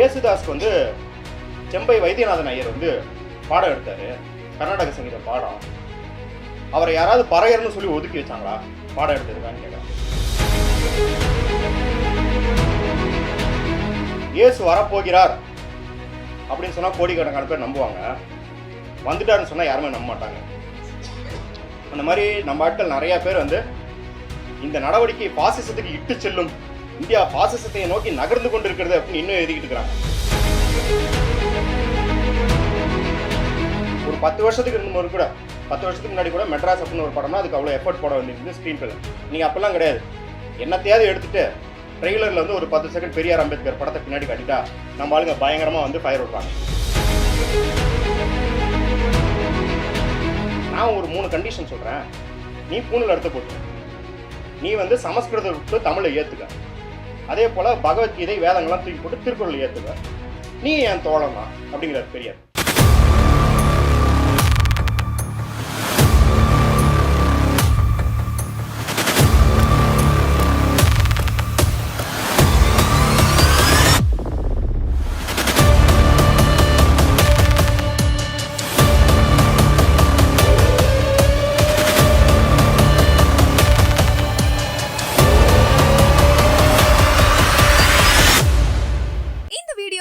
இயேசுதாஸ்க்கு வந்து செம்பை வைத்தியநாதன் ஐயர் வந்து பாடம் எடுத்தார். கர்நாடக சங்கீத பாடம். அவரை யாராவது பறையர்னு சொல்லி ஒதுக்கி வச்சாங்களா? பாடம் எடுத்ததுக்கான்னு கேட்குறாங்க இயேசு வரப்போகிறார் அப்படின்னு சொன்னால் கோடிக்கணக்கான பேர் நம்புவாங்க. வந்துட்டாருன்னு சொன்னால் யாருமே நம்ப மாட்டாங்க. அந்த மாதிரி நம்ம ஆட்கள் நிறையா பேர் வந்து இந்த நடவடிக்கை பாசிசத்துக்கு இட்டு செல்லும் இந்தியா பாசிசத்தை நோக்கி நகர்ந்து கொண்டிருக்கிறது அப்படின்னு இன்னும் எழுதிக்கிட்டு இருக்கிறாங்க. ஒரு பத்து வருஷத்துக்கு முன்னாடி கூட பத்து வருஷத்துக்கு முன்னாடி கூட மெட்ராஸ் அப்படின்னு ஒரு படம்னா அதுக்கு அவ்வளோ எஃபர்ட் போட வேண்டியது ஸ்க்ரீன் பிளே நீங்கள் அப்பெல்லாம் கிடையாது. என்னத்தையாவது எடுத்துட்டு ட்ரெய்லரில் வந்து ஒரு பத்து செகண்ட் பெரியார் அம்பேத்கர் படத்தை பின்னாடி கட்டிட்டா நம்ம ஆளுங்க பயங்கரமாக வந்து ஃபயர் விடுறாங்க. நான் ஒரு மூணு கண்டிஷன் சொல்கிறேன் நீ பூணில் எடுத்து போட்டு நீ வந்து சமஸ்கிருதத்தை தமிழை ஏற்றுக்க அதே போல் பகவத்கீதை வேதங்கள்லாம் தூக்கி போட்டு திருக்குறள் ஏற்றுவேன் நீ என் தோழன்? தான் அப்படிங்கிறார் பெரியார்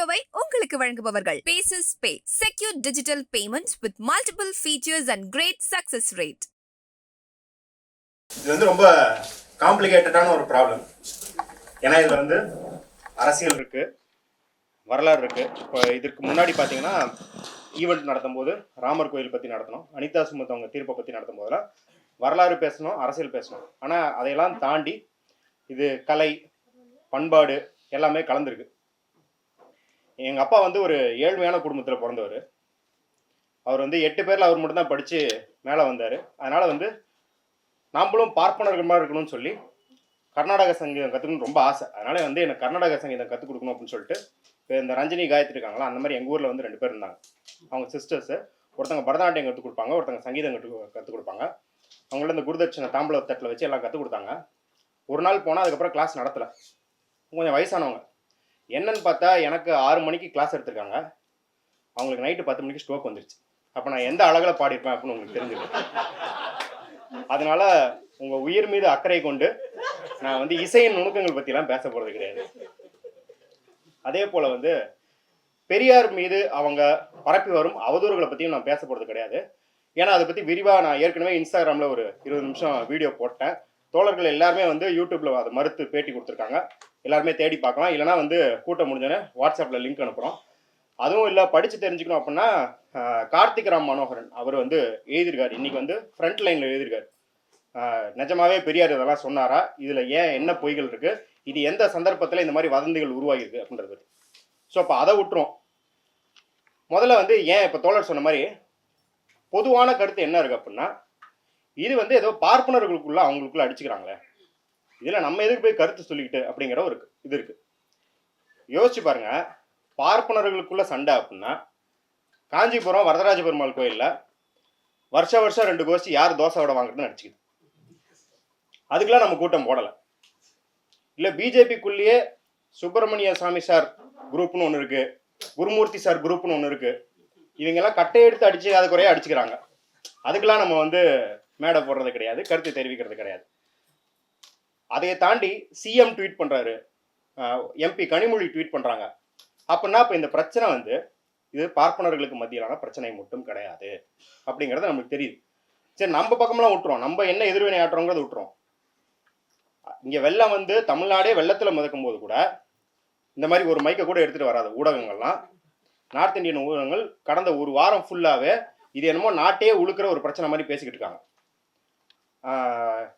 சேவை உங்களுக்கு வழங்குபவர்கள். Bases pay secure digital payments with multiple features and great success rate இது வந்து ரொம்ப காம்ப்ளிகேட்டடான ஒரு ப்ராப்ளம் ஏன்னா இதில் வந்து அரசியல் இருக்கு வரலாறு இருக்கு. இப்போ இதற்கு முன்னாடி பார்த்தீங்கன்னா ஈவெண்ட் நடத்தும் போது ராமர் கோயில் பற்றி நடத்தணும் அனிதா சுமத் அவங்க தீர்ப்பை பற்றி நடத்தும் போதெல்லாம் வரலாறு பேசணும் அரசியல் பேசணும். ஆனால் அதையெல்லாம் தாண்டி இது கலை பண்பாடு எல்லாமே கலந்துருக்கு. எங்கள் அப்பா வந்து ஒரு ஏழ்மையான குடும்பத்தில் பிறந்தவர். அவர் வந்து எட்டு பேரில் அவர் மட்டும்தான் படித்து மேலே வந்தார். அதனால் வந்து நாமளும் பார்ப்பனர்கள் மாதிரி இருக்கணும்னு சொல்லி கர்நாடக சங்கீதம் கற்றுக்கணும்னு ரொம்ப ஆசை. அதனால் வந்து எனக்கு கர்நாடக சங்கீதம் கற்றுக் கொடுக்கணும் அப்படின்னு சொல்லிட்டு இப்போ இந்த ரஞ்சினி காயத்ரி இருக்காங்களா அந்த மாதிரி எங்கள் ஊரில் வந்து ரெண்டு பேர் இருந்தாங்க. அவங்க சிஸ்டர்ஸு ஒருத்தங்க பரதநாட்டியம் கற்றுக் கொடுப்பாங்க ஒருத்தங்க சங்கீதம் கற்று கற்றுக் கொடுப்பாங்க. அவங்கள இந்த குருதட்சணை தாம்பள தட்டில் வச்சு எல்லாம் கற்றுக் கொடுத்தாங்க. ஒரு நாள் போனால் அதுக்கப்புறம் கிளாஸ் நடத்தலை. கொஞ்சம் வயசானவங்க. என்னன்னு பார்த்தா எனக்கு ஆறு மணிக்கு கிளாஸ் எடுத்திருக்காங்க. அவங்களுக்கு நைட்டு பத்து மணிக்கு ஸ்ட்ரோக் வந்துருச்சு. அப்போ நான் எந்த அழகில் பாடியிருப்பேன் அப்படின்னு உங்களுக்கு தெரிஞ்சுக்கணும் அதனால உங்கள் உயிர் மீது அக்கறை கொண்டு நான் வந்து இசையின் நுணுக்கங்கள் பற்றிலாம் பேச போகிறது கிடையாது. அதே போல் வந்து பெரியார் மீது அவங்க பரப்பி வரும் அவதூறுகளை பற்றியும் நான் பேச போகிறது கிடையாது. ஏன்னா அதை பற்றி விரிவாக நான் ஏற்கனவே இன்ஸ்டாகிராமில் ஒரு இருபது நிமிஷம் வீடியோ போட்டேன். தோழர்கள் எல்லாருமே வந்து யூடியூப்ல அதை மறுத்து பேட்டி கொடுத்துருக்காங்க. எல்லாருமே தேடி பார்க்கலாம். இல்லைனா வந்து கூட்டம் முடிஞ்சோடனே வாட்ஸ்அப்பில் லிங்க் அனுப்புகிறோம் அதுவும் இல்லை படித்து தெரிஞ்சுக்கணும் அப்படின்னா கார்த்திக் ராம் மனோகரன் அவர் வந்து எழுதியிருக்காரு. இன்னைக்கு வந்து ஃப்ரண்ட் லைனில் எழுதியிருக்காரு. நிஜமாவே பெரியார் இதெல்லாம் சொன்னாரா? இதில் ஏன் என்ன பொய்கள் இருக்குது இது எந்த சந்தர்ப்பத்தில் இந்த மாதிரி வதந்திகள் உருவாகிருக்கு அப்படின்றது ஸோ அப்போ அதை விட்டுரும். முதல்ல வந்து ஏன் இப்போ தோழர் சொன்ன மாதிரி பொதுவான கருத்து என்ன இருக்குது அப்படின்னா இது வந்து ஏதோ பார்ப்பனர்களுக்குள்ள அவங்களுக்குள்ள அடிச்சுக்கிறாங்களே. இதில் நம்ம எதுக்கு போய் கருத்து சொல்லிக்கிட்டு அப்படிங்கிற ஒரு இது இருக்கு. யோசிச்சு பாருங்க. பார்ப்பனர்களுக்குள்ள சண்டை அப்படின்னா காஞ்சிபுரம் வரதராஜ பெருமாள் கோயிலில் வருஷ வருஷம் ரெண்டு கோஷ்டி யார் தோசை விட வாங்குறதுன்னு அடிச்சுக்குது அதுக்கெல்லாம் நம்ம கூட்டம் போடலை. இல்லை பிஜேபிக்குள்ளேயே சுப்பிரமணிய சாமி சார் குரூப்னு ஒன்று இருக்கு. குருமூர்த்தி சார் குரூப்னு ஒன்று இருக்கு. இவங்கெல்லாம் கட்டையெடுத்து அடிச்சு அது குறைய அடிச்சுக்கிறாங்க. அதுக்கெல்லாம் நம்ம வந்து மேடை போடுறது கிடையாது கருத்து தெரிவிக்கிறது கிடையாது. அதையை தாண்டி சிஎம் ட்வீட் பண்ணுறாரு எம்பி கனிமொழி ட்வீட் பண்ணுறாங்க அப்படின்னா இப்போ இந்த பிரச்சனை வந்து இது பார்ப்பனர்களுக்கு மத்தியிலான பிரச்சனை மட்டும் கிடையாது அப்படிங்கிறது நமக்கு தெரியுது. சரி நம்ம பக்கம்லாம் விட்டுறோம் நம்ம என்ன எதிர்வினை ஆட்டுறோங்கிறத விட்டுறோம் இங்கே வெள்ளம் வந்து தமிழ்நாடே வெள்ளத்தில் மிதக்கும் போது கூட இந்த மாதிரி ஒரு மைக்கை கூட எடுத்துகிட்டு வராது ஊடகங்கள்லாம். நார்த் இந்தியன் ஊடகங்கள் கடந்த ஒரு வாரம் ஃபுல்லாகவே இது என்னமோ நாட்டையே உழுக்கிற ஒரு பிரச்சனை மாதிரி பேசிக்கிட்டு இருக்காங்க. ஆஹ்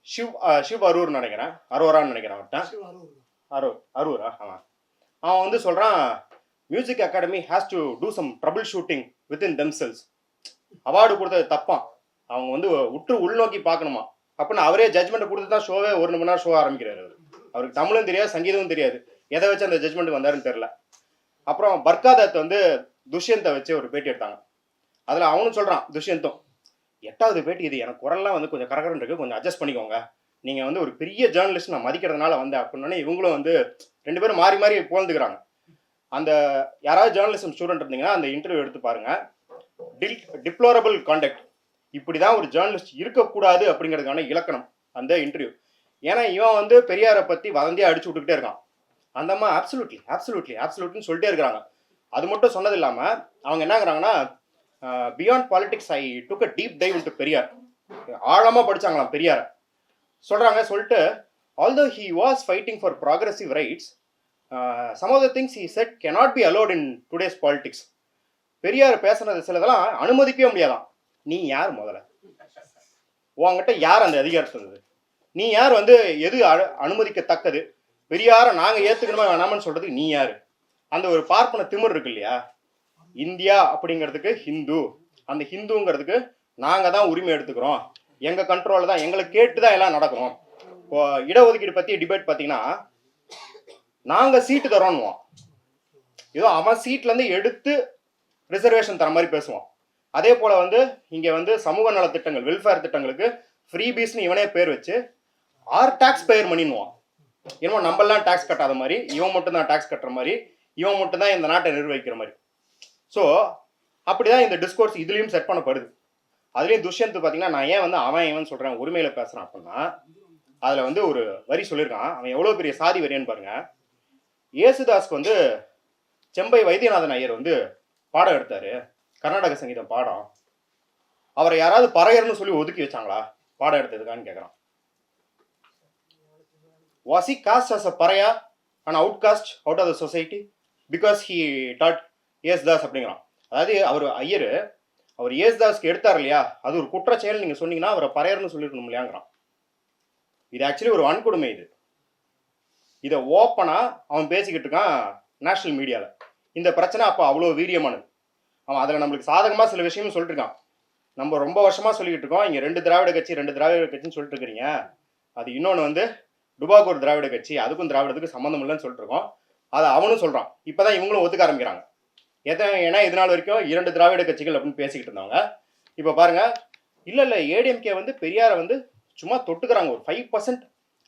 சிவ் அரூர் நினைக்கிறேன். அரோரான்னு நினைக்கிறேன் அவர்கிட்ட. அரூர். அரூரா? ஆமாம் அவன் வந்து சொல்கிறான் music academy has to do some trouble shooting within themselves award கொடுத்தது தப்பான் அவங்க வந்து உற்று உள்நோக்கி பார்க்கணுமா? அப்படின்னு அவரே ஜட்மெண்ட் கொடுத்து தான் ஷோவே ஒரு மணி நேரம் ஷோ ஆரம்பிக்கிறாரு அவர். அவருக்கு தமிழும் தெரியாது சங்கீதமும் தெரியாது. எதை வச்சு அந்த ஜட்மெண்ட் வந்தாருன்னு தெரியல. அப்புறம் பர்காதத் வந்து துஷ்யந்தை வச்சு ஒரு பேட்டி எடுத்தாங்க. அதில் அவனும் சொல்கிறான் துஷ்யந்தும். எட்டாவது பேட்டி இது. எனக்கு குரல்லாம் வந்து கொஞ்சம் கரகரன் இருக்குது கொஞ்சம் அட்ஜஸ்ட் பண்ணிக்கோங்க. நீங்கள் வந்து ஒரு பெரிய ஜேர்னலிஸ்ட் நான் மதிக்கிறதுனால வந்தேன் அப்படின்னே இவங்களும் வந்து ரெண்டு பேரும் மாறி மாறி புகழ்ந்துக்கிறாங்க. அந்த யாராவது ஜேர்னலிசம் ஸ்டூடெண்ட் இருந்தீங்கன்னா அந்த இன்டர்வியூ எடுத்து பாருங்க. டில் டிப்ளோரபிள் கான்டக்ட் இப்படி தான் ஒரு ஜேர்னலிஸ்ட் இருக்கக்கூடாது அப்படிங்கிறதுக்கான இலக்கணம் அந்த இன்டர்வியூ ஏன்னா இவன் வந்து பெரியாரை பற்றி வதந்தியாக அடிச்சு விட்டுக்கிட்டே இருக்கான். அந்த அம்மா அப்சல்யூட்லி அப்சல்யூட்லி அப்சல்யூட்னு சொல்லிட்டே இருக்கிறாங்க. அது மட்டும் சொன்னது இல்லாமல் அவங்க என்னங்கிறாங்கன்னா beyond politics I took a deep dive into Periyar ஆழமாக படிச்சாங்களாம் பெரியார் சொல்கிறாங்க சொல்லிட்டு although he was fighting for progressive rights some of the things he said cannot be allowed in today's politics Periyar பேசுனது சிலதெல்லாம் அனுமதிக்கவே முடியாதான் நீ யார் முதல்ல? உங்ககிட்ட யார் அந்த அதிகாரத்தை இருந்தது நீ யார் வந்து எது அனு அனுமதிக்கத்தக்கது? பெரியாரை நாங்கள் ஏற்றுக்கணுமா வேணாமன்னு சொல்றதுக்கு நீ யார்? அந்த ஒரு பார்ப்பன திமிர் இருக்கு இல்லையா? இந்தியா அப்படிங்கிறதுக்கு ஹிந்து. அந்த ஹிந்துங்கிறதுக்கு நாங்கள் தான் உரிமை எடுத்துக்கிறோம். எங்கள் கண்ட்ரோலில் தான் எங்களை கேட்டு தான் எல்லாம் நடக்கும். இப்போ இடஒதுக்கீடு பற்றி டிபேட் பார்த்தீங்கன்னா நாங்கள் சீட்டு தரோன்னுவோம். ஏதோ அவன் சீட்லேருந்து எடுத்து ரிசர்வேஷன் தர மாதிரி பேசுவான். அதே போல் வந்து இங்கே வந்து சமூக நல திட்டங்கள் வெல்ஃபேர் திட்டங்களுக்கு ஃப்ரீ பீஸ்னு இவனே பேர் வச்சு ஆர் டேக்ஸ் பேர் மணின்னுவான். என்னமோ நம்மளாம் டேக்ஸ் கட்டாத மாதிரி இவன் மட்டும் தான் கட்டுற மாதிரி இவன் மட்டும் தான் இந்த நாட்டை நிர்வகிக்கிற மாதிரி. ஸோ அப்படிதான் இந்த டிஸ்கோர்ஸ் இதுலேயும் செட் பண்ணப்படுது. அதுலேயும் துஷ்யந்த் பார்த்தீங்கன்னா நான் ஏன் வந்து அவன் இவன் சொல்கிறேன் உரிமையில் பேசுகிறான் அப்படின்னா அதில் வந்து ஒரு வரி சொல்லியிருக்கான். அவன் எவ்வளோ பெரிய சாதி வரியன்னு பாருங்க. இயேசுதாஸ்க்கு வந்து செம்பை வைத்தியநாதன் ஐயர் வந்து பாடம் எடுத்தார். கர்நாடக சங்கீதம் பாடம். அவரை யாராவது பறையர்னு சொல்லி ஒதுக்கி வச்சாங்களா? பாடம் எடுத்ததுக்கான்னு கேட்குறான் was he cast as a pariah? And outcast out of the society because he taught Yesudas அப்படிங்கிறான். அதாவது அவர் ஐயர் அவர் ஏசுதாஸ்க்கு எடுத்தார் இல்லையா? அது ஒரு குற்றச்செயல் நீங்கள் சொன்னீங்கன்னா அவரை பறையர்னு சொல்லிருக்கணும் இல்லையாங்கிறான். இது ஆக்சுவலி ஒரு வன்கொடுமை இது. இதை ஓப்பனாக அவன் பேசிக்கிட்டு இருக்கான் நேஷனல் மீடியாவில் இந்த பிரச்சனை அப்போ அவ்வளோ வீரியமானது. அவன் அதில் நம்மளுக்கு சாதகமாக சில விஷயமும் சொல்லிட்டு இருக்கான். நம்ம ரொம்ப வருஷமாக சொல்லிக்கிட்டு இருக்கோம் இங்கே ரெண்டு திராவிட கட்சி ரெண்டு திராவிட கட்சின்னு சொல்லிட்டு இருக்கிறீங்க. அது இன்னொன்று வந்து டுபாகூர் திராவிட கட்சி அதுக்கும் திராவிடத்துக்கு சம்மந்தம் இல்லைன்னு சொல்லிட்டு இருக்கோம். அதை அவனும் சொல்கிறான் இப்போ தான் இவங்களும் ஒத்துக்க ஆரம்பிக்கிறாங்க. எதை ஏன்னா இது நாள் வரைக்கும் இரண்டு திராவிட கட்சிகள் அப்படின்னு பேசிக்கிட்டு இருந்தாங்க இப்போ பாருங்க இல்லை இல்லை ஏடிஎம்கே வந்து பெரியாரை வந்து சும்மா தொட்டுக்கிறாங்க. ஒரு ஃபைவ் பர்சன்ட்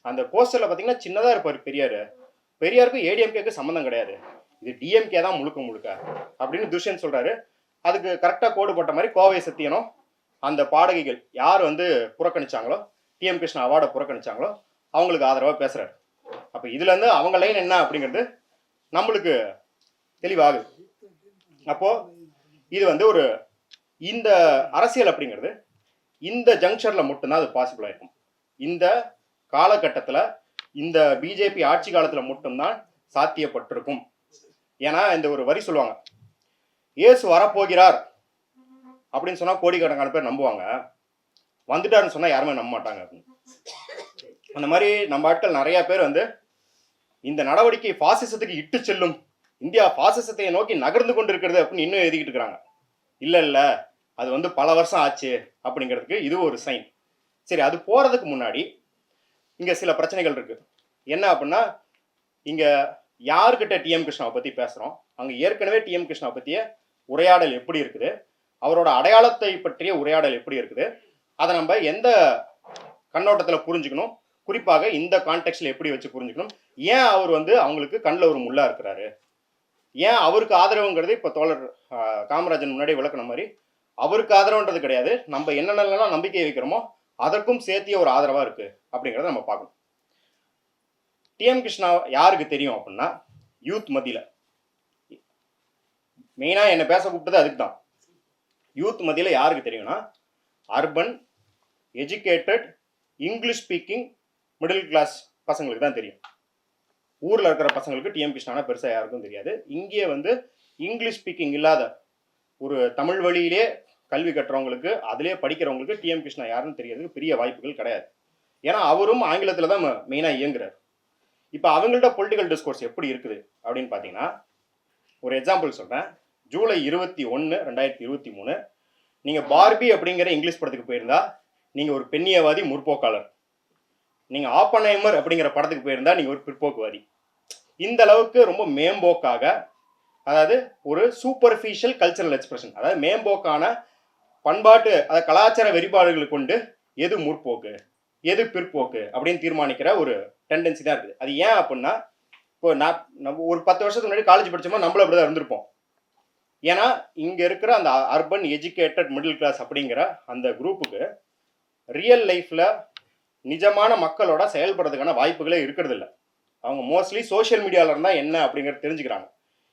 அந்த போஸ்டரில் பார்த்தீங்கன்னா சின்னதாக இருப்பார் பெரியார். பெரியாருக்கும் ஏடிஎம்கேக்கு சம்மந்தம் கிடையாது. இது டிஎம்கே தான் முழுக்க முழுக்க அப்படின்னு துஷ்யன் சொல்கிறாரு அதுக்கு கரெக்டாக கோடு போட்ட மாதிரி கோவை சத்தியனும் அந்த பாடகிகள் யார் வந்து புறக்கணிச்சாங்களோ டிஎம் கிருஷ்ணா அவார்டை புறக்கணிச்சாங்களோ அவங்களுக்கு ஆதரவாக பேசுகிறார் அப்போ இதுலேருந்து அவங்க லைன் என்ன அப்படிங்கிறது நம்மளுக்கு தெளிவாகுது. அப்போ இது வந்து ஒரு இந்த அரசியல் அப்படிங்கிறது இந்த ஜங்ஷர்ல மட்டும்தான் அது பாசிபிள் ஆயிருக்கும். இந்த காலகட்டத்தில் இந்த பிஜேபி ஆட்சி காலத்தில் மட்டும்தான் சாத்தியப்பட்டிருக்கும். ஏன்னா இந்த ஒரு வரி சொல்லுவாங்க இயேசு வரப்போகிறார் அப்படின்னு சொன்னா கோடிக்கணக்கான பேர் நம்புவாங்க. வந்துட்டாருன்னு சொன்னா யாருமே நம்ப மாட்டாங்க அப்படின்னு. அந்த மாதிரி நம்ம ஆட்கள் நிறைய பேர் வந்து இந்த நடவடிக்கை பாசிசத்துக்கு இட்டு செல்லும் இந்தியா பாசிசத்தை நோக்கி நகர்ந்து கொண்டிருக்கிறது அப்படின்னு இன்னும் எழுதிக்கிட்டு இருக்கிறாங்க. இல்லை இல்லை. அது வந்து பல வருஷம் ஆச்சு அப்படிங்கிறதுக்கு இது ஒரு சைன் சரி அது போகிறதுக்கு முன்னாடி இங்கே சில பிரச்சனைகள் இருக்குது என்ன அப்படின்னா இங்கே யார்கிட்ட டிஎம் கிருஷ்ணாவை பற்றி பேசுகிறோம் அங்கே ஏற்கனவே டிஎம் கிருஷ்ணாவை பற்றிய உரையாடல் எப்படி இருக்குது? அவரோட அடையாளத்தை பற்றிய உரையாடல் எப்படி இருக்குது? அதை நம்ம எந்த கண்ணோட்டத்தில் புரிஞ்சுக்கணும்? குறிப்பாக இந்த கான்டெக்ட்ல எப்படி வச்சு புரிஞ்சுக்கணும்? ஏன் அவர் வந்து அவங்களுக்கு கண்ணில் ஒரு முள்ளா இருக்கிறாரு? ஏன் அவருக்கு ஆதரவுங்கிறது இப்போ தோழர் காமராஜன் முன்னாடி விளக்குன மாதிரி அவருக்கு ஆதரவுன்றது கிடையாது. நம்ம என்னென்னலாம் நம்பிக்கை வைக்கிறோமோ அதற்கும் சேர்த்திய ஒரு ஆதரவாக இருக்குது அப்படிங்கிறத நம்ம பார்க்கணும். டிஎம் கிருஷ்ணா யாருக்கு தெரியும் அப்படின்னா யூத் மதியில் மெயினாக என்னை பேச கூப்பிட்டது அதுக்கு தான் யூத் மதியில் யாருக்கு தெரியும்னா urban educated English speaking middle class பசங்களுக்கு தான் தெரியும். ஊரில் இருக்கிற பசங்களுக்கு டிஎம் கிருஷ்ணானா பெருசாக யாருக்கும் தெரியாது. இங்கே வந்து இங்கிலீஷ் ஸ்பீக்கிங் இல்லாத ஒரு தமிழ் வழியிலே கல்வி கட்டுறவங்களுக்கு அதிலே படிக்கிறவங்களுக்கு டிஎம் கிருஷ்ணா யாருன்னு தெரியறதுக்கு பெரிய வாய்ப்புகள் கிடையாது. ஏன்னா அவரும் ஆங்கிலத்தில் தான் மெயினாக இயங்குறார். இப்போ அவங்கள்ட்ட பொலிட்டிக்கல் டிஸ்கோர்ஸ் எப்படி இருக்குது அப்படின்னு பார்த்தீங்கன்னா ஒரு எக்ஸாம்பிள் சொல்கிறேன் ஜூலை இருபத்தி ஒன்று ரெண்டாயிரத்தி இருபத்தி மூணு நீங்கள் பார்பி அப்படிங்கிற இங்கிலீஷ் படத்துக்கு போயிருந்தா நீங்கள் ஒரு பெண்ணியவாதி முற்போக்காளர். நீங்கள் ஆப்பனைமர் அப்படிங்கிற படத்துக்கு போயிருந்தா நீங்கள் ஒரு பிற்போக்குவாதி. இந்த அளவுக்கு ரொம்ப மேம்போக்காக அதாவது ஒரு சூப்பர்ஃபிஷியல் கல்ச்சரல் எக்ஸ்பிரஷன் அதாவது மேம்போக்கான பண்பாட்டு அதாவது கலாச்சார வெறிபாடுகளை கொண்டு எது முற்போக்கு எது பிற்போக்கு அப்படின்னு தீர்மானிக்கிற ஒரு டெண்டன்சி தான் இருக்குது. அது ஏன் அப்படின்னா இப்போ நான் நம்ம ஒரு பத்து வருஷத்துக்கு முன்னாடி காலேஜ் படிச்சோமோ நம்மளும் அப்படி தான் இருந்திருப்போம். ஏன்னா இங்கே இருக்கிற அந்த அர்பன் எஜுகேட்டட் மிடில் கிளாஸ் அப்படிங்கிற அந்த குரூப்புக்கு ரியல் லைஃப்பில் நிஜமான மக்களோட செயல்படுறதுக்கான வாய்ப்புகளே இருக்கிறதில்ல. அவங்க மோஸ்ட்லி சோஷியல் மீடியாவில் இருந்தால் என்ன அப்படிங்கிறது தெரிஞ்சுக்கிறாங்க.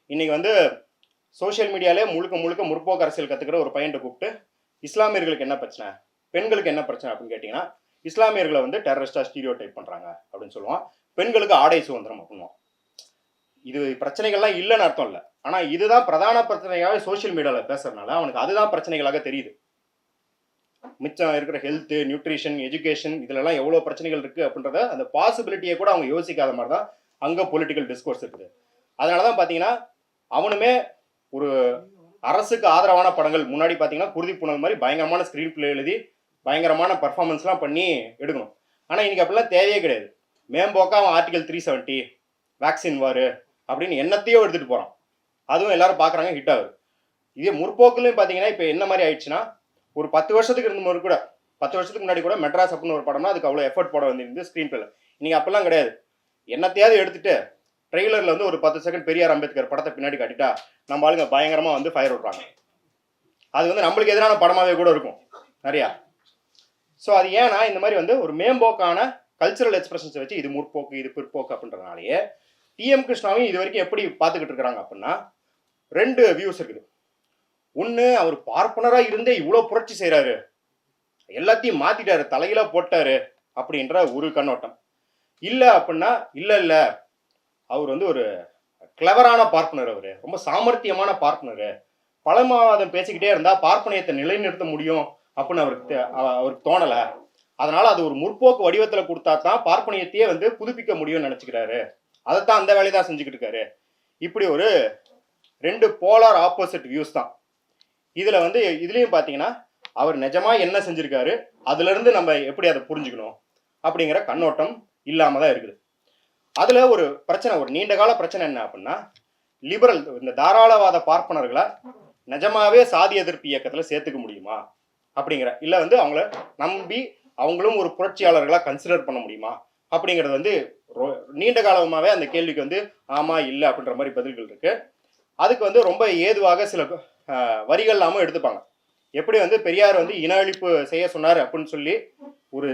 இன்றைக்கி வந்து சோஷியல் மீடியாலே முழுக்க முழுக்க முற்போக்கு அரசியல் கற்றுக்கிற ஒரு பையன்ட்டு கூப்பிட்டு இஸ்லாமியர்களுக்கு என்ன பிரச்சனை? பெண்களுக்கு என்ன பிரச்சனை அப்படின்னு கேட்டிங்கன்னா இஸ்லாமியர்களை வந்து டெரரிஸ்டாக ஸ்டீரியோ டைப் பண்ணுறாங்க அப்படின்னு சொல்லுவான். பெண்களுக்கு ஆடை சுதந்திரம் அப்படின்னுவான் இது பிரச்சனைகள்லாம் இல்லைன்னு அர்த்தம் இல்லை. ஆனால் இதுதான் பிரதான பிரச்சனையாக சோஷியல் மீடியாவில் பேசுறதுனால அவனுக்கு அதுதான் பிரச்சனைகளாக தெரியுது. மிச்சம் இருக்கிற ஹெல்த்து நியூட்ரிஷன் எஜுகேஷன் இதுலலாம் எவ்வளோ பிரச்சனைகள் இருக்குது அப்படின்றத அந்த பாசிபிலிட்டியை கூட அவங்க யோசிக்காத மாதிரி தான் அங்கே பொலிட்டிக்கல் டிஸ்கோர்ஸ் இருக்குது. அதனால தான் பார்த்தீங்கன்னா அவனுமே ஒரு அரசுக்கு ஆதரவான படங்கள் முன்னாடி பார்த்தீங்கன்னா குருதி புனல் மாதிரி பயங்கரமான ஸ்க்ரீன் பிளே எழுதி பயங்கரமான பர்ஃபார்மன்ஸ்லாம் பண்ணி எடுக்கணும். ஆனால் இன்னைக்கு அப்படிலாம் தேவையே கிடையாது. மேம்போக்கா அவன் ஆர்டிகல் த்ரீ செவன்ட்டி வேக்சின் வாரு அப்படின்னு என்னத்தையோ எடுத்துகிட்டு போகிறான் அதுவும் எல்லாரும் பார்க்குறாங்க ஹிட் ஆகுது. இதே முற்போக்குலையும் பார்த்தீங்கன்னா இப்போ என்ன மாதிரி ஆயிடுச்சுன்னா ஒரு பத்து வருஷத்துக்கு இருந்த மாதிரி கூட பத்து வருஷத்துக்கு முன்னாடி கூட மெட்ராஸ் அப்படின்னு ஒரு படம்னா அதுக்கு அவ்வளோ எஃபர்ட் போட வேண்டியிருந்து ஸ்க்ரீன் பிளேல இன்னைக்கு அப்பெல்லாம் கிடையாது. என்னத்தையாவது எடுத்துட்டு ட்ரெய்லரில் வந்து ஒரு பத்து செகண்ட் பெரியார் அம்பேத்கர் படத்தை பின்னாடி காட்டிட்டா நம்ம ஆளுங்க பயங்கரமாக வந்து ஃபயர் விடுறாங்க. அது வந்து நம்மளுக்கு எதிரான படமாகவே கூட இருக்கும். நிறையா ஸோ அது ஏன்னா இந்த மாதிரி வந்து ஒரு மேம்போக்கான கல்ச்சரல் எக்ஸ்பிரஷன்ஸை வச்சு இது முற்போக்கு இது பிற்போக்கு அப்படின்றனாலேயே டிஎம் கிருஷ்ணாவையும் இது வரைக்கும் எப்படி பார்த்துக்கிட்டு இருக்கிறாங்க அப்படின்னா ரெண்டு வியூஸ் இருக்குது. ஒன்று அவர் பார்ப்பனராக இருந்தே இவ்வளோ புரட்சி செய்கிறாரு எல்லாத்தையும் மாத்திட்டாரு தலையில போட்டாரு அப்படின்ற ஒரு கண்ணோட்டம். இல்லை அப்படின்னா இல்லை இல்லை. அவர் வந்து ஒரு கிளவரான பார்ப்பனர் அவர். ரொம்ப சாமர்த்தியமான பார்ப்பனர். பழமாவாதம் பேசிக்கிட்டே இருந்தால் பார்ப்பனியத்தை நிலைநிறுத்த முடியும் அப்படின்னு அவருக்கு அவருக்கு தோணலை. அதனால் அது ஒரு முற்போக்கு வடிவத்தில் கொடுத்தா தான் பார்ப்பனியத்தையே வந்து புதுப்பிக்க முடியும்னு நினச்சிக்கிறாரு. அதைத்தான் அந்த வேலையை தான் செஞ்சுக்கிட்டு இருக்காரு. இப்படி ஒரு ரெண்டு போலார் ஆப்போசிட் வியூஸ் தான். இதுல வந்து இதுலயும் பாத்தீங்கன்னா அவர் நிஜமா என்ன செஞ்சிருக்காரு அதுல இருந்து நம்ம எப்படி அதை புரிஞ்சுக்கணும் அப்படிங்கிற கண்ணோட்டம் இல்லாம தான் இருக்குது. அதுல ஒரு பிரச்சனை ஒரு நீண்ட கால பிரச்சனை என்ன அப்படின்னா லிபரல் இந்த தாராளவாத பார்ப்பனர்களை நிஜமாவே சாதி எதிர்ப்பு இயக்கத்துல சேர்த்துக்க முடியுமா அப்படிங்கிற இல்ல வந்து அவங்கள நம்பி அவங்களும் ஒரு புரட்சியாளர்களா கன்சிடர் பண்ண முடியுமா அப்படிங்கிறது வந்து ரொ- நீண்ட காலமாவே அந்த கேள்விக்கு வந்து ஆமா இல்லை அப்படின்ற மாதிரி பதில்கள் இருக்கு. அதுக்கு வந்து ரொம்ப ஏதுவாக சில வரிகள் இல்லாமல் எடுத்துப்பாங்க. எப்படி வந்து பெரியார் வந்து இன அழிப்பு செய்ய சொன்னார் அப்படின்னு சொல்லி ஒரு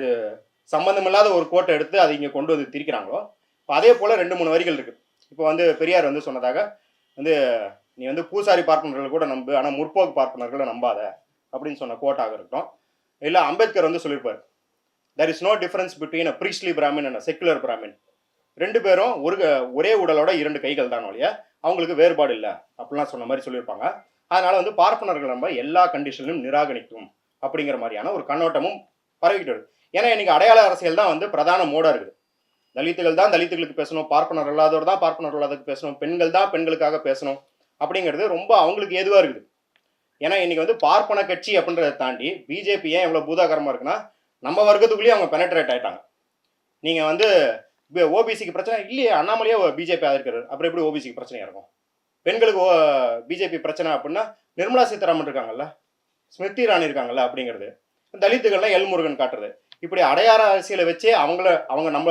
சம்பந்தமில்லாத ஒரு கோட்டை எடுத்து அதை இங்கே கொண்டு வந்து திரிக்கிறாங்களோ இப்போ அதே போல் ரெண்டு மூணு வரிகள் இருக்குது இப்போ வந்து பெரியார் வந்து சொன்னதாக வந்து நீ வந்து பூசாரி பார்ப்பனர்களை கூட நம்பு ஆனால் முற்போக்கு பார்ப்பனர்களை நம்பாத அப்படின்னு சொன்ன கோட்டாக இருக்கட்டும். இல்லை அம்பேத்கர் வந்து சொல்லியிருப்பார் there is no difference between a priestly Brahmin and secular Brahmin ரெண்டு பேரும் ஒரு ஒரே உடலோட இரண்டு கைகள் தான் ஒழிய அவங்களுக்கு வேறுபாடு இல்லை அப்படிலாம் சொன்ன மாதிரி சொல்லியிருப்பாங்க. அதனால வந்து பார்ப்பனர்கள் நம்ம எல்லா கண்டிஷன்லையும் நிராகரிக்கும் அப்படிங்கிற மாதிரியான ஒரு கண்ணோட்டமும் பரவிக்கிட்டு வருது ஏன்னா இன்னைக்கு அடையாள அரசியல் தான் வந்து பிரதான மோடாக இருக்குது. தலித்துகள் தான் தலித்துகளுக்கு பேசணும் பார்ப்பனர் இல்லாதவர் தான் பார்ப்பனர் இல்லாததுக்கு பேசணும் பெண்கள் தான் பெண்களுக்காக பேசணும் அப்படிங்கிறது ரொம்ப அவங்களுக்கு ஏதுவாக இருக்குது. ஏன்னா இன்னைக்கு வந்து பார்ப்பன கட்சி அப்படின்றத தாண்டி பிஜேபி ஏன் இவ்வளோ பூதாகரமாக இருக்குன்னா நம்ம வர்க்கத்துக்குள்ளேயே அவங்க பெனட்ரேட் ஆயிட்டாங்க. நீங்கள் வந்து ஓபிசிக்கு பிரச்சனை இல்லையே அண்ணாமலையே பிஜேபி ஆதரிக்கிறார். அப்புறம் எப்படி ஓபிசிக்கு பிரச்சனையாக இருக்கும்? பெண்களுக்கு பிஜேபி பிரச்சனை அப்படின்னா நிர்மலா சீதாராமன் இருக்காங்கல்ல ஸ்மிருதி இராணி இருக்காங்கல்ல அப்படிங்கிறது. தலித்துகள்லாம் எல் முருகன் காட்டுறது. இப்படி அடையாற அரசியலை வச்சே அவங்கள அவங்க நம்ம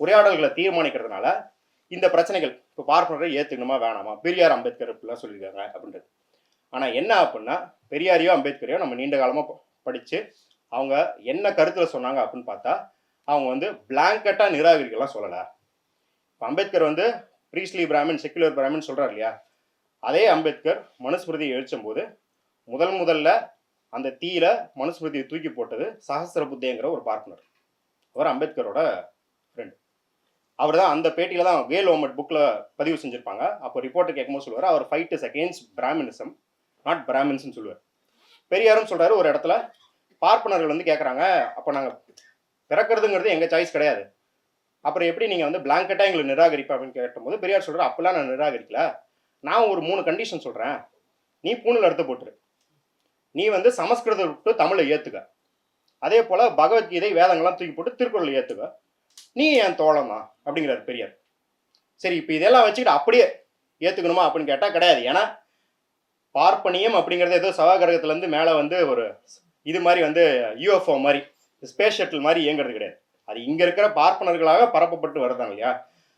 உரையாடல்களை தீர்மானிக்கிறதுனால இந்த பிரச்சனைகள் இப்போ பார்ப்பனரை ஏற்றுக்கணுமா வேணாமா? பெரியார் அம்பேத்கர் இப்படிலாம் சொல்லியிருக்காங்க அப்படின்றது. ஆனால் என்ன அப்படின்னா பெரியாரையோ அம்பேத்கரையோ நம்ம நீண்ட காலமாக படித்து அவங்க என்ன கருத்தில் சொன்னாங்க அப்படின்னு பார்த்தா அவங்க வந்து பிளாங்கட்டாக நிராகரிக்கலாம் சொல்லலை. இப்போ அம்பேத்கர் வந்து ப்ரீஸ்லி பிராமின் செக்குலர் பிராமின் சொல்கிறார் இல்லையா? அதே அம்பேத்கர் மனுஸ்மிருதியை எழுச்சும்போது முதல் முதல்ல அந்த தீயில மனுஸ்மிருதியை தூக்கி போட்டது சஹஸ்ர புத்தேங்கிற ஒரு பார்ட்னர் அவர் அம்பேத்கரோட ஃப்ரெண்ட் அவர் தான் அந்த பேட்டியில தான் வேல் ஓமட் புக்கில் பதிவு செஞ்சுருப்பாங்க. அப்போ ரிப்போர்ட்டர் கேட்கும்போது சொல்லுவார் அவர் fight is against Brahminism not பிராமின்ஸ்னு சொல்லுவார். பெரியாரும் சொல்கிறாரு ஒரு இடத்துல பார்ப்பனர்கள் வந்து கேட்குறாங்க அப்போ நாங்கள் பிறக்கிறதுங்கிறது எங்கள் சாய்ஸ் கிடையாது. அப்புறம் எப்படி நீங்கள் வந்து பிளாங்கெட்டாக எங்களை நிராகரிப்பா அப்படின்னு கேட்டபோது பெரியார் சொல்கிற அப்போல்லாம் நான் நிராகரிக்கல. நான் ஒரு மூணு கண்டிஷன் சொல்கிறேன் நீ பூணில் எடுத்து போட்டுரு. நீ வந்து சமஸ்கிருத விட்டு தமிழை ஏற்றுக்க அதே போல் பகவத்கீதை வேதங்கள்லாம் தூக்கி போட்டு திருக்குறளை ஏற்றுக்க நீ என் தோழமா தான் அப்படிங்கிறார் பெரியார். சரி இப்போ இதெல்லாம் வச்சுக்கிட்டு அப்படியே ஏற்றுக்கணுமா அப்படின்னு கேட்டால் கிடையாது. ஏன்னா பார்ப்பனியம் அப்படிங்கிறது ஏதோ சவாகிரகத்துலேருந்து மேலே வந்து ஒரு இது மாதிரி வந்து யூஎஃப்ஓ மாதிரி ஸ்பேஸ் ஷட்டில் மாதிரி இயங்குறது கிடையாது. அது இங்கே இருக்கிற பார்ப்பனர்களாக பரப்பப்பட்டு வருதாங்க இல்லையா?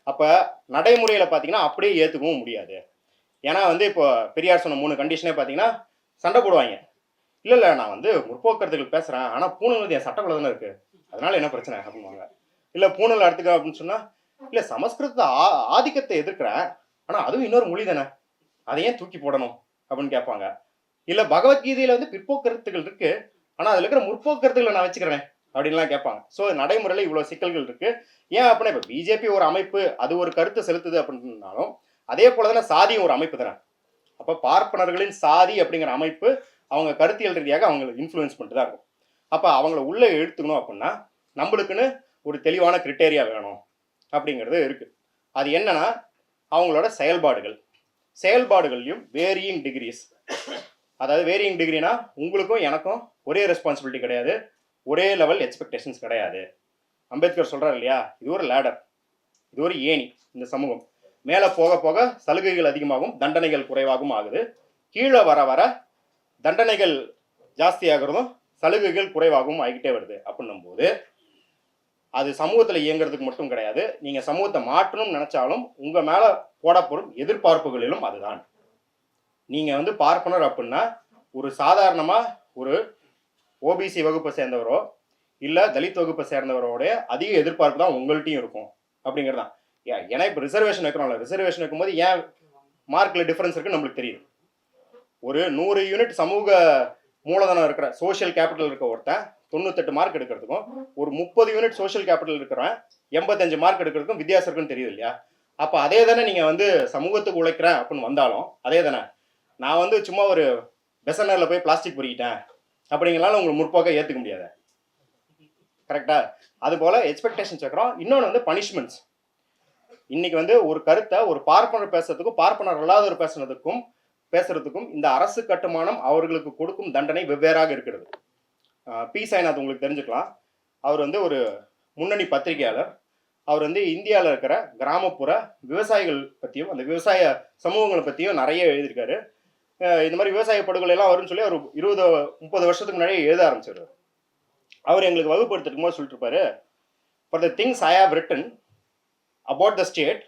அப்போ நடைமுறையில் பார்த்தீங்கன்னா அப்படியே ஏற்றுக்கவும் முடியாது. ஏன்னா வந்து இப்போ பெரியார் சொன்ன மூணு கண்டிஷனே பார்த்தீங்கன்னா சண்டை போடுவாங்க. இல்லை இல்லை நான் வந்து முற்போக்கருத்துகள் பேசுகிறேன் ஆனால் பூணல் வந்து என் சட்டக்குள்ள தானே இருக்குது அதனால என்ன பிரச்சனை அப்படின்வாங்க இல்லை பூணல் எடுத்துக்க அப்படின்னு சொன்னால் இல்லை சமஸ்கிருத ஆ ஆதிக்கத்தை எதிர்க்கிறேன். ஆனால் அதுவும் இன்னொரு மொழி தானே. அதை ஏன் தூக்கி போடணும் அப்படின்னு கேட்பாங்க. இல்லை பகவத்கீதையில் வந்து பிற்போக்கருத்துகள் இருக்குது ஆனால் அதில் இருக்கிற முற்போக்கருத்துகளை நான் வச்சுக்கிறேன். அப்படின்லாம் கேட்பாங்க. ஸோ நடைமுறையில் இவ்வளோ சிக்கல்கள் இருக்குது ஏன் அப்படின்னா இப்போ பிஜேபி ஒரு அமைப்பு அது ஒரு கருத்து செலுத்துது அப்படின்னாலும் அதே போல தானே சாதியும் ஒரு அமைப்பு தானே. அப்போ பார்ப்பனர்களின் சாதி அப்படிங்கிற அமைப்பு அவங்க கருத்தியல் ரீதியாக அவங்களை இன்ஃப்ளூயன்ஸ் பண்ணிட்டு தான் இருக்கும். அப்போ அவங்கள உள்ளே எழுத்துக்கணும் அப்படின்னா நம்மளுக்குன்னு ஒரு தெளிவான கிரிட்டேரியா வேணும் அப்படிங்கிறது இருக்குது அது என்னன்னா அவங்களோட செயல்பாடுகள். செயல்பாடுகள்லையும் வேரியிங் டிகிரிஸ் அதாவது வேரியிங் டிகிரினா உங்களுக்கும் எனக்கும் ஒரே ரெஸ்பான்சிபிலிட்டி கிடையாது. ஒரே லெவல் எக்ஸ்பெக்டேஷன்ஸ் கிடையாது. அம்பேத்கர் சொல்கிறார் இல்லையா? இது ஒரு லேடர் இது ஒரு ஏணி இந்த சமூகம். மேலே போக போக சலுகைகள் அதிகமாகும் தண்டனைகள் குறைவாகவும் ஆகுது. கீழே வர வர தண்டனைகள் ஜாஸ்தியாகிறதும் சலுகைகள் குறைவாகவும் ஆகிக்கிட்டே வருது அப்படின்னும் போது அது சமூகத்தில் இயங்குறதுக்கு மட்டும் கிடையாது. நீங்கள் சமூகத்தை மாற்றணும்னு நினச்சாலும் உங்கள் மேலே போடப்படும் எதிர்பார்ப்புகளிலும் அதுதான். நீங்கள் வந்து பார்ப்பனர் அப்படின்னா ஒரு சாதாரணமாக ஒரு ஓபிசி வகுப்பை சேர்ந்தவரோ இல்லை தலித் வகுப்பை சேர்ந்தவரோட அதிக எதிர்பார்ப்பு தான் உங்கள்கிட்டையும் இருக்கும் அப்படிங்கிறது தான் ஏன் ஏன்னா இப்போ ரிசர்வேஷன் வைக்கிறோம்ல ரிசர்வேஷன் வைக்கும்போது ஏன் மார்க்கில் டிஃப்ரென்ஸ் இருக்குன்னு நம்மளுக்கு தெரியுது ஒரு நூறு யூனிட் சமூக மூலதனம் இருக்கிற சோஷியல் கேபிட்டல் இருக்க ஒருத்தன் தொண்ணூத்தெட்டு மார்க் எடுக்கிறதுக்கும் ஒரு முப்பது யூனிட் சோஷியல் கேபிட்டல் இருக்கிறவன் எண்பத்தஞ்சு மார்க் எடுக்கிறதுக்கும் வித்தியாசம் இருக்குன்னு தெரியுது இல்லையா? அப்போ அதே தானே நீங்கள் வந்து சமூகத்துக்கு உழைக்கிறேன் அப்படின்னு வந்தாலும் அதே தானே. நான் வந்து சும்மா ஒரு பெசனரில் போய் பிளாஸ்டிக் பொறிக்கிட்டேன் அப்படிங்களால உங்களுக்கு முற்போக்காக ஏற்றுக்க முடியாது. கரெக்டா அது போல எக்ஸ்பெக்டேஷன்ஸ் வைக்கிறோம். இன்னொன்று வந்து பனிஷ்மெண்ட்ஸ் இன்னைக்கு வந்து ஒரு கருத்தை ஒரு பார்ப்பனர் பேசுறதுக்கும் பார்ப்பனர் அல்லாதவர் பேசுறதுக்கும் பேசுறதுக்கும் இந்த அரசு கட்டுமானம் அவர்களுக்கு கொடுக்கும் தண்டனை வெவ்வேறாக இருக்கிறது. பி. சாய்நாத் உங்களுக்கு தெரிஞ்சுக்கலாம். அவர் வந்து ஒரு முன்னணி பத்திரிகையாளர். அவர் வந்து இந்தியாவில் இருக்கிற கிராமப்புற விவசாயிகள் பற்றியும் அந்த விவசாய சமூகங்களை பற்றியும் நிறைய எழுதியிருக்காரு. இந்த மாதிரி விவசாய படுகொலை எல்லாம் வரும்னு சொல்லி அவர் இருபது முப்பது வருஷத்துக்கு முன்னாடியே எழுத ஆரம்பிச்சிருவார் அவர் எங்களுக்கு வகுப்பு எடுத்துக்கும் போது சொல்லிட்டு இருப்பாரு for the things I have written about the state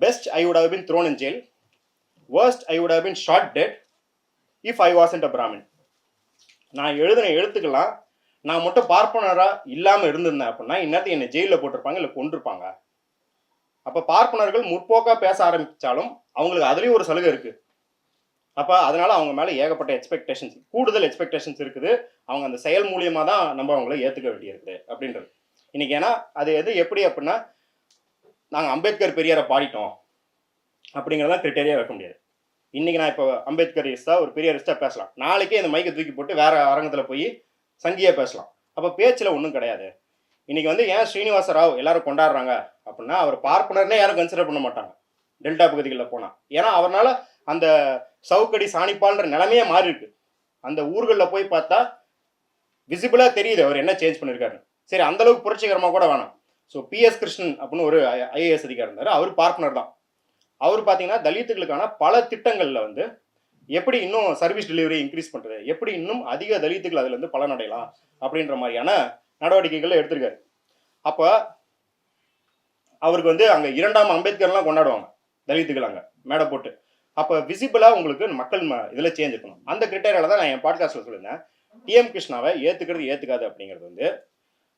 best I would have been thrown in jail worst I would have been shot dead if I wasn't a Brahmin நான் எழுதின எழுத்துக்கெல்லாம் நான் மட்டும் பார்ப்பனராக இல்லாமல் இருந்திருந்தேன் அப்படின்னா இந்நேரத்துக்கு என்னை ஜெயிலில் போட்டிருப்பாங்க இல்லை கொண்டிருப்பாங்க அப்போ பார்ப்பனர்கள் முற்போக்காக பேச ஆரம்பித்தாலும் அவங்களுக்கு அதுலேயும் ஒரு சலுகை இருக்குது அப்போ அதனால் அவங்க மேலே ஏகப்பட்ட எக்ஸ்பெக்டேஷன்ஸ் கூடுதல் எக்ஸ்பெக்டேஷன்ஸ் இருக்குது. அவங்க அந்த செயல் மூலியமாக தான் நம்ம அவங்கள ஏற்றுக்க வேண்டியிருக்குது அப்படின்றது. இன்னைக்கு ஏன்னா அது எது எப்படி அப்படின்னா நாங்கள் அம்பேத்கர் பெரியாரை பாடிட்டோம் அப்படிங்கிறதான் கிரிட்டேரியா வைக்க முடியாது. இன்னைக்கு நான் இப்போ அம்பேத்கர் அம்பேத்கரிஸ்டா ஒரு பெரியாரிஸ்டா பேசலாம். நாளைக்கே இந்த மைக்கை தூக்கி போட்டு வேற அரங்கத்தில் போய் சங்கியாக பேசலாம். அப்போ பேச்சில் ஒன்றும் கிடையாது. இன்னைக்கு வந்து ஏன் ஸ்ரீனிவாச ராவ் எல்லாரும் கொண்டாடுறாங்க? அப்படின்னா அவர் பார்ப்பனர்னே யாரும் கன்சிடர் பண்ண மாட்டாங்க. டெல்டா பகுதிகளில் போனால் ஏன்னா அவரால் அந்த சவுக்கடி சாணிப்பால்ன்ற நிலமையே மாறி இருக்கு. அந்த ஊர்களில் போய் பார்த்தா விசிபிளாக தெரியுது அவர் என்ன சேஞ்ச் பண்ணியிருக்காரு சரி அந்த அளவுக்கு புரட்சிகரமாக கூட வேணாம். ஸோ பிஎஸ் கிருஷ்ணன் அப்படின்னு ஒரு ஐஏஎஸ் அதிகாரி இருந்தார். அவர் பார்ப்பனர் தான். அவர் பார்த்தீங்கன்னா தலித்துகளுக்கான பல திட்டங்களில் வந்து எப்படி இன்னும் சர்வீஸ் டெலிவரி இன்க்ரீஸ் பண்ணுறது எப்படி இன்னும் அதிக தலித்துகள் அதுல பலன் பலனடையலாம் அப்படின்ற மாதிரியான நடவடிக்கைகளை எடுத்திருக்காரு. அப்போ அவருக்கு வந்து அங்கே இரண்டாம் அம்பேத்கர்லாம் கொண்டாடுவாங்க தலித்துக்கள் அங்கே மேடை போட்டு. அப்போ விசிபிளாக உங்களுக்கு மக்கள் ம இதில் சேஞ்ச் இருக்கணும். அந்த கிரிட்டேரியாவில் தான் நான் என் பாட்காஸ்ட்டில் சொல்லியிருந்தேன். டிஎம் கிருஷ்ணாவை ஏற்றுக்கிறது ஏற்றுக்காது அப்படிங்கிறது வந்து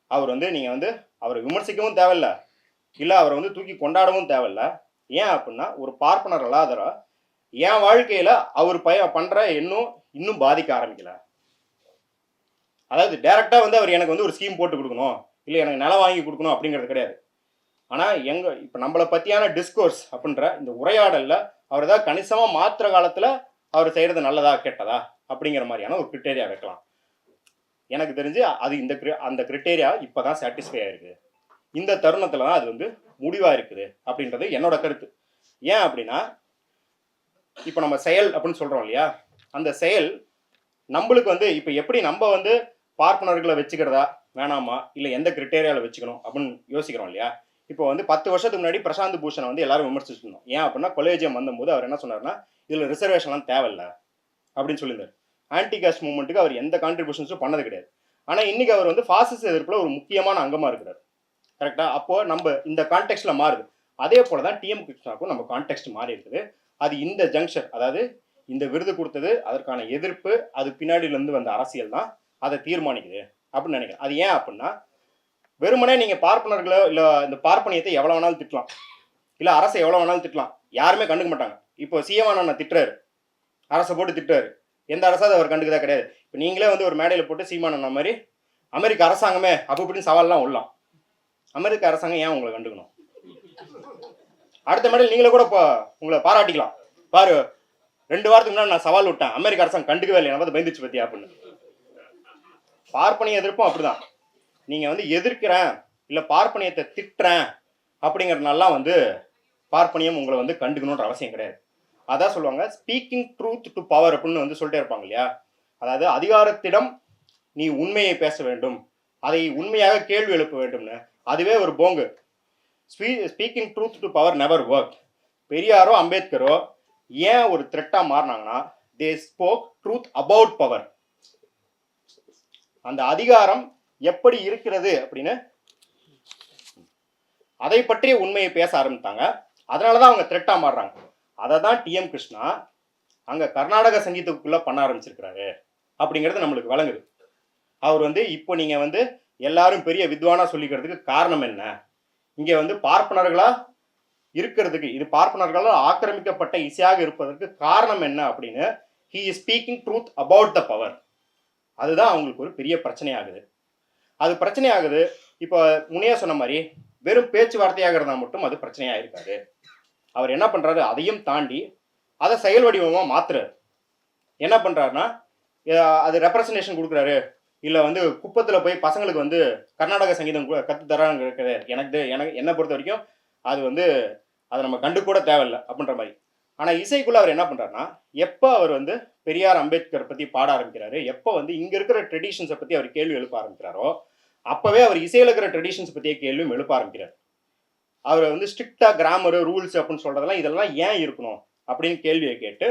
அவர் வந்து நீங்கள் வந்து அவரை விமர்சிக்கவும் தேவையில்ல. இல்லை அவரை வந்து தூக்கி கொண்டாடவும் தேவையில்ல. ஏன் அப்படின்னா ஒரு பார்ப்பனர் அல்லாதரா என் வாழ்க்கையில் அவர் பய பண்ணுற இன்னும் இன்னும் பாதிக்க ஆரம்பிக்கல. அதாவது டேரெக்டாக வந்து அவர் எனக்கு வந்து ஒரு ஸ்கீம் போட்டு கொடுக்கணும். இல்லை எனக்கு நிலம் வாங்கி கொடுக்கணும் அப்படிங்கிறது கிடையாது. ஆனால் எங்க இப்போ நம்மளை பற்றியான டிஸ்கோர்ஸ் அப்படின்ற இந்த உரையாடலில் அவர் ஏதாவது கணிசமாக மாத்திர காலத்தில் அவர் செய்கிறது நல்லதா கெட்டதா அப்படிங்கிற மாதிரியான ஒரு கிரிட்டேரியா வைக்கலாம். எனக்கு தெரிஞ்சு அது இந்த அந்த கிரிட்டேரியா இப்பதான் சாட்டிஸ்ஃபை ஆயிருக்கு. இந்த தருணத்தில் தான் அது வந்து முடிவாக இருக்குது அப்படின்றது என்னோட கருத்து. ஏன் அப்படின்னா இப்போ நம்ம செயல் அப்படின்னு சொல்கிறோம் இல்லையா? அந்த செயல் நம்மளுக்கு வந்து இப்போ எப்படி நம்ம வந்து பார்ப்பனர்களை வச்சுக்கிறதா வேணாமா இல்லை எந்த கிரிட்டேரியாவில் வச்சுக்கணும் அப்படின்னு யோசிக்கிறோம் இல்லையா? இப்போ வந்து பத்து வருஷத்துக்கு முன்னாடி பிரசாந்த் பூஷனை வந்து எல்லாரும் விமர்சிச்சுட்டு இருந்தோம் ஏன் அப்படின்னா கொலேஜியம் வந்தபோது அவர் என்ன சொன்னார்னா இதில் ரிசர்வேஷன்லாம் தேவையில்ல அப்படின்னு சொல்லியிருந்தார். ஆன்டி காஸ்ட் மூவ்மெண்ட்டுக்கு அவர் எந்த கான்ட்ரிபியூஷன்ஸும் பண்ணது கிடையாது. ஆனால் இன்னைக்கு அவர் வந்து ஃபாசிச எதிர்ப்பில் ஒரு முக்கியமான அங்கமாக இருக்கிறார். கரெக்டாக அப்போது நம்ம இந்த கான்டெக்ட்டில் மாறுது. அதே போல தான் டிஎம் கிருஷ்ணாவுக்கும் நம்ம கான்டெக்ட் மாறி இருக்குது. அது இந்த ஜங்ஷன் அதாவது இந்த விருது கொடுத்தது அதற்கான எதிர்ப்பு அது பின்னாடியிலேருந்து வந்த அரசியல் தான் அதை தீர்மானிக்குது அப்படின்னு நினைக்கிறேன். அது ஏன் அப்படின்னா வெறுமனே நீங்க பார்ப்பனர்களோ இல்ல இந்த பார்ப்பனியத்தை எவ்வளவு வேணாலும் திட்டலாம். இல்ல அரசை எவ்வளவு வேணாலும் திட்டலாம். யாருமே கண்டுக்க மாட்டாங்க. இப்போ சிஎம் திட்டுறாரு. அரசை போட்டு திட்டுறாரு. எந்த அரசாவது அவர் கண்டுக்கதா கிடையாது. இப்போ நீங்களே வந்து ஒரு மேடையில் போட்டு சீமான் அண்ணா மாதிரி அமெரிக்க அரசாங்கமே அப்போ இப்படின்னு சவால்லாம் உள்ளலாம் அமெரிக்க அரசாங்கம் ஏன் உங்களை கண்டுக்கணும்? அடுத்த மேடையில் நீங்களே கூட இப்போ உங்களை பாராட்டிக்கலாம். பாரு ரெண்டு வாரத்துக்கு முன்னாடி நான் சவால் விட்டேன். அமெரிக்க அரசாங்கம் கண்டுக்கவே இல்லை. எனக்கு பயந்துச்சு பத்தியா அப்படின்னு. பார்ப்பனிய எதிர்ப்பும் அப்படிதான். நீங்கள் வந்து எதிர்க்கிறேன் இல்லை பார்ப்பனியத்தை திட்டுறேன் அப்படிங்கறதுனாலாம் வந்து பார்ப்பனியம் உங்களை வந்து கண்டுக்கணுன்ற அவசியம் கிடையாது. அதான் சொல்லுவாங்க ஸ்பீக்கிங் ட்ரூத் டு பவர் அப்படின்னு வந்து சொல்லிட்டே இருப்பாங்க இல்லையா? அதாவது அதிகாரத்திடம் நீ உண்மையை பேச வேண்டும். அதை உண்மையாக கேள்வி எழுப்ப வேண்டும்னு. அதுவே ஒரு போங்கு. ஸ்பீ speaking truth to power never work பெரியாரோ அம்பேத்கரோ ஏன் ஒரு த்ரெட்டாக மாறினாங்கன்னா they spoke truth about power அந்த அதிகாரம் எப்படி இருக்கிறது அப்படின்னு அதை பற்றிய உண்மையை பேச ஆரம்பித்தாங்க. அதனால தான் அவங்க த்ரெட்டா மாறுறாங்க. அதை தான் டிஎம் கிருஷ்ணா அங்க கர்நாடக சங்கீதத்துக்குள்ள பண்ண ஆரம்பிச்சிருக்கிறாரு அப்படிங்கிறது நம்மளுக்கு வழங்குது அவர் வந்து இப்போ நீங்க வந்து எல்லாரும் பெரிய வித்வானா சொல்லிக்கிறதுக்கு காரணம் என்ன? இங்க வந்து பார்ப்பனர்களா இருக்கிறதுக்கு இது பார்ப்பனர்களால் ஆக்கிரமிக்கப்பட்ட இசையாக இருப்பதற்கு காரணம் என்ன அப்படின்னு he is speaking truth about the power அதுதான் அவங்களுக்கு ஒரு பெரிய பிரச்சனையாகுது. அது பிரச்சனையாகுது. இப்போ முனையா சொன்ன மாதிரி வெறும் பேச்சுவார்த்தையாக இருந்தால் மட்டும் அது பிரச்சனையாக இருக்காது. அவர் என்ன பண்ணுறாரு அதையும் தாண்டி அதை செயல் வடிவமாக மாத்துறாரு. என்ன பண்ணுறாருன்னா அது ரெப்ரசன்டேஷன் கொடுக்குறாரு. இல்லை வந்து குப்பத்தில் போய் பசங்களுக்கு வந்து கர்நாடக சங்கீதம் கு- கத்து தராங்க இருக்குது எனக்கு எனக்கு என்னை பொறுத்த வரைக்கும் அது வந்து அதை நம்ம கண்டு கூட தேவையில்லை அப்படின்ற மாதிரி. ஆனால் இசைக்குள்ள அவர் என்ன பண்ணுறாருன்னா எப்போ அவர் வந்து பெரியார் அம்பேத்கர் பற்றி பாட ஆரம்பிக்கிறாரு எப்போ வந்து இங்கே இருக்கிற ட்ரெடிஷன்ஸை பற்றி அவர் கேள்வி எழுப்ப ஆரம்பிக்கிறாரோ அப்போவே அவர் இசையில் இருக்கிற ட்ரெடிஷன்ஸ் பற்றிய கேள்வியும் எழுப்ப ஆரம்பிக்கிறார். அவர் வந்து ஸ்ட்ரிக்டாக கிராமரு ரூல்ஸ் அப்படின்னு சொல்கிறதெல்லாம் இதெல்லாம் ஏன் இருக்கணும் அப்படின்னு கேள்வியை கேட்டு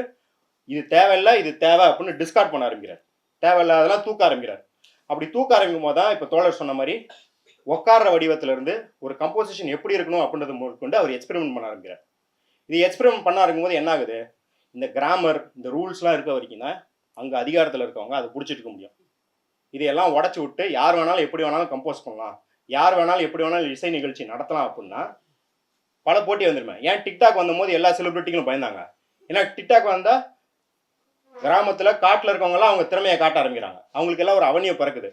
இது தேவையில்லை இது தேவை அப்படின்னு டிஸ்கார்ட் பண்ண ஆரம்பிக்கிறார். தேவையில்லாதெல்லாம் தூக்க ஆரம்பிக்கிறார். அப்படி தூக்க ஆரம்பிக்கும் போது தான் இப்போ தோழர் சொன்ன மாதிரி உட்கார்ற வடிவத்திலிருந்து ஒரு கம்போசிஷன் எப்படி இருக்கணும் அப்படின்றது கொண்டு அவர் எக்ஸ்பெரிமெண்ட் பண்ண ஆரம்பிக்கிறார். இது எக்ஸ்பெரிமெண்ட் பண்ண ஆரம்பிக்கும் போது என்ன ஆகுது இந்த கிராமர் இந்த ரூல்ஸ்லாம் இருக்க வரைக்கும் தான் அங்கே அதிகாரத்தில் இருக்கவங்க அதை பிடிச்சிட்டு இருக்க முடியும். இதையெல்லாம் உடச்சி விட்டு யார் வேணாலும் எப்படி வேணாலும் கம்போஸ் பண்ணலாம். யார் வேணாலும் எப்படி வேணாலும் இசை நிகழ்ச்சி நடத்தலாம் அப்படின்னா பல போட்டி வந்துருமே. ஏன் டிக்டாக் வந்தபோது எல்லா செலிபிரிட்டிகளும் பயந்தாங்க. ஏன்னா டிக்டாக் வந்தால் கிராமத்தில் காட்டில் இருக்கவங்கலாம் அவங்க திறமையை காட்ட ஆரம்பிக்கிறாங்க. அவங்களுக்கு எல்லாம் ஒரு அவனியம் பிறக்குது.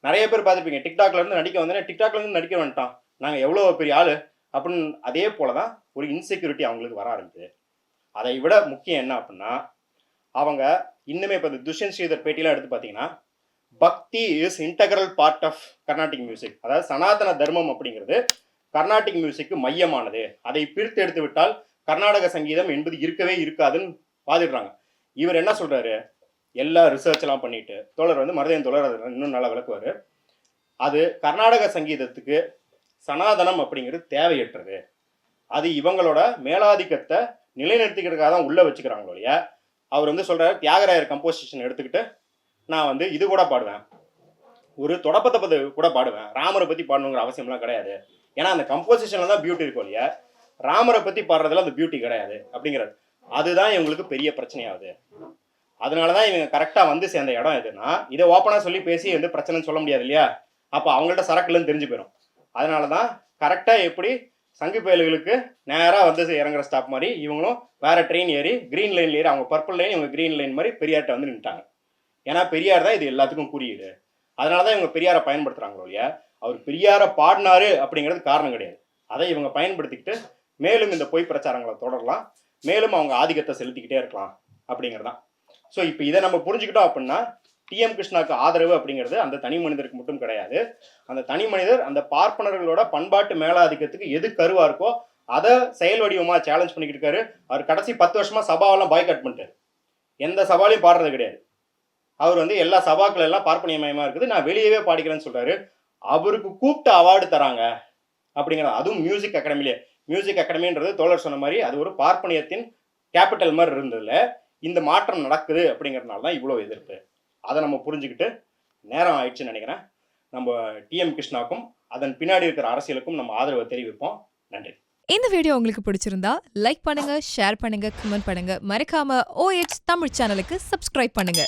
நிறைய பேர் பார்த்துருப்பீங்க. டிக்டாக்ல இருந்து நடிக்க வந்தேன்னா டிக்டாக்ல இருந்து நடிக்க வந்துட்டான் நாங்கள் எவ்வளோ பெரிய ஆள் அப்படின்னு அதே போலதான் ஒரு இன்செக்யூரிட்டி அவங்களுக்கு வர ஆரம்பிக்குது. அதை விட முக்கியம் என்ன அப்படின்னா அவங்க இன்னுமே இப்போ இந்த துஷ்யந்த் ஸ்ரீதர் பேட்டிலாம் எடுத்து பார்த்தீங்கன்னா bhakti is integral part of Carnatic music அதாவது சனாதன தர்மம் அப்படிங்கிறது கர்நாடிக் மியூசிக்கு மையமானது. அதை பிரித்து எடுத்து விட்டால் கர்நாடக சங்கீதம் என்பது இருக்கவே இருக்காதுன்னு வாதிடுறாங்க. இவர் என்ன சொல்றாரு? எல்லா ரிசர்ச் எல்லாம் பண்ணிட்டு தோழர் வந்து மருதையன் தோழர் அதை இன்னும் நல்லா விளக்குவார். அது கர்நாடக சங்கீதத்துக்கு சனாதனம் அப்படிங்கிறது தேவையற்றது. அது இவங்களோட மேலாதிக்கத்தை நிலைநிறுத்திக்கிறதுக்காக தான் உள்ள வச்சுக்கிறாங்களோ இல்லையா? அவர் வந்து சொல்றாரு தியாகராயர் கம்போசிஷன் எடுத்துக்கிட்டு நான் வந்து இது கூட பாடுவேன். ஒரு தொடப்பத்தை பத்தி கூட பாடுவேன். ராமரை பத்தி பாடணுங்கிற அவசியம்லாம் கிடையாது. ஏன்னா அந்த கம்போசிஷன்ல தான் பியூட்டி இருக்கும் இல்லையா? ராமரை பத்தி பாடுறதுல அந்த பியூட்டி கிடையாது அப்படிங்கிறது. அதுதான் இவங்களுக்கு பெரிய பிரச்சனையாகுது அதனால தான் இவங்க கரெக்டாக வந்து சேர்ந்த இடம் எதுன்னா இதை ஓப்பனாக சொல்லி பேசி வந்து பிரச்சனைன்னு சொல்ல முடியாது இல்லையா? அப்போ அவங்கள்ட்ட சரக்குலன்னு தெரிஞ்சு போயிடும் அதனால தான் கரெக்டாக எப்படி சங்கு பயல்களுக்கு நேராக வந்து இறங்குற ஸ்டாப் மாதிரி இவங்களும் வேற ட்ரெயின் ஏறி கிரீன் லைன்ல ஏறி அவங்க பர்பிள் லைன் இவங்க கிரீன் லைன் மாதிரி பெரியார்கிட்ட வந்து நின்ட்டாங்க ஏன்னா பெரியார் தான் இது எல்லாத்துக்கும் குறியீடு. அதனால தான் இவங்க பெரியாரை பயன்படுத்துகிறாங்களோ இல்லையா? அவர் பெரியாரை பாடினாரு அப்படிங்கிறது காரணம் கிடையாது. அதை இவங்க பயன்படுத்திக்கிட்டு மேலும் இந்த பொய் பிரச்சாரங்களை தொடரலாம். மேலும் அவங்க ஆதிக்கத்தை செலுத்திக்கிட்டே இருக்கலாம் அப்படிங்கிறது தான். ஸோ இப்போ இதை நம்ம புரிஞ்சுக்கிட்டோம் அப்படின்னா டிஎம் கிருஷ்ணாக்கு ஆதரவு அப்படிங்கிறது அந்த தனி மனிதருக்கு மட்டும் கிடையாது. அந்த தனி மனிதர் அந்த பார்ப்பனர்களோட பண்பாட்டு மேலாதிக்கத்துக்கு எது கருவா இருக்கோ அதை செயல் வடிவமாக சேலஞ்ச் பண்ணிக்கிட்டு இருக்காரு. அவர் கடைசி பத்து வருஷமா சபாவெல்லாம் பாய்காட் பண்ணிட்டாரு. எந்த சவாலையும் பாடுறது கிடையாது. அவர் வந்து எல்லா சபாக்கள் எல்லாம் பார்ப்பனியமயமா இருக்குது. நான் வெளியவே பாடிக்கிறேன்னு சொல்றாரு. அவருக்கு கூப்பிட்டு அவார்டு தராங்க அப்படிங்கிற அதுவும் மியூசிக் அகாடமிலே மியூசிக் அகாடமின்றது தோழர் சொன்ன மாதிரி அது ஒரு பார்ப்பனியத்தின் கேபிட்டல் மாதிரி இருந்ததுல. இந்த மாற்றம் நடக்குது அப்படிங்கிறதுனால தான் இவ்வளோ எதிர்ப்பு. அதை நம்ம புரிஞ்சுக்கிட்டு நேரம் ஆயிடுச்சுன்னு நினைக்கிறேன். நம்ம டிஎம் கிருஷ்ணாக்கும் அதன் பின்னாடி இருக்கிற அரசியலுக்கும் நம்ம ஆதரவை தெரிவிப்போம். நன்றி. இந்த வீடியோ உங்களுக்கு பிடிச்சிருந்தா லைக் பண்ணுங்க ஷேர் பண்ணுங்க கமெண்ட் பண்ணுங்க. மறக்காம ஓஎச் தமிழ் சேனலுக்கு சப்ஸ்கிரைப் பண்ணுங்க.